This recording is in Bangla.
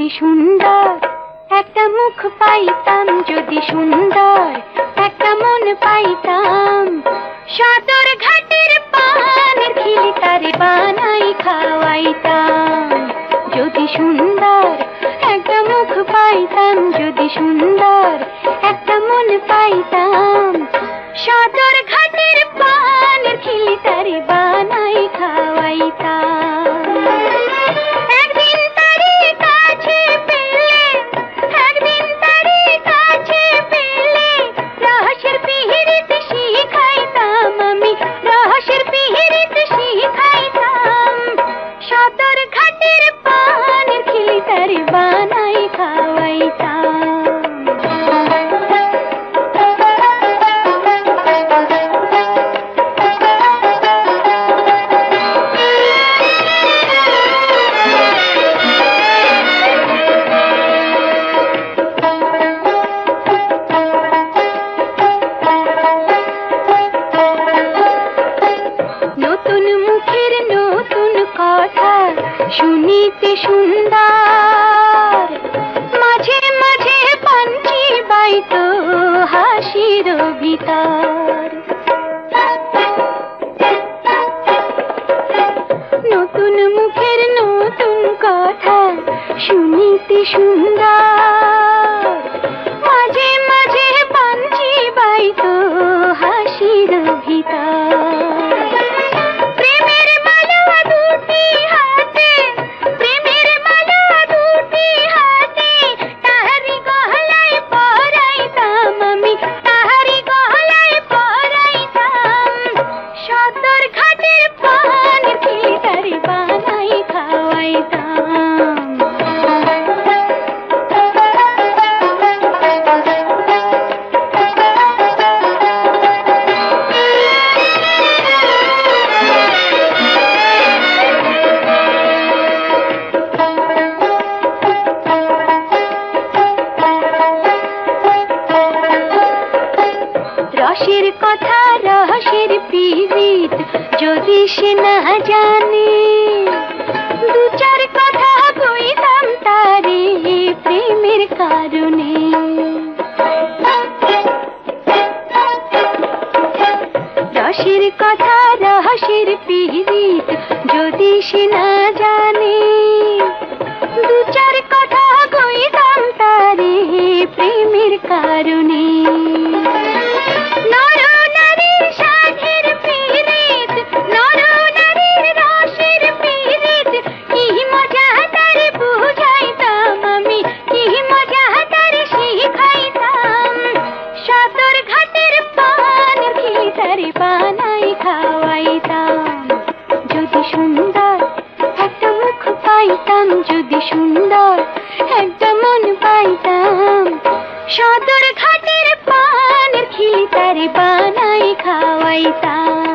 যদি সুন্দর, একটা মুখ পাইতাম যদি সুন্দর, একটা মন পাইতাম। সদর ঘাটের পানের খিলি বানাই খাওয়াইতাম। যদি সুন্দর, একটা মুখ পাইতাম যদি সুন্দর নতুন মুখের নতুন শুনিতে সুন্দর। মাঝে মাঝে পানি বাইত হাসির ভিতর নতুন মুখের নতুন কথা শুনিতে সুন্দর। রসের কথা রহস্যের পীড়িত যদি সে না জানে। কারণে। রসের কথা রহস্যের পিহিত যদি সে না জানে খিতারে বানাই খাওয়াইতাম। যদি সুন্দর একটা মুখ পাইতাম, যদি সুন্দর একটা মন পাইতাম। সদর ঘাটের পানের খিলি তারে বানাই খাওয়াইতাম।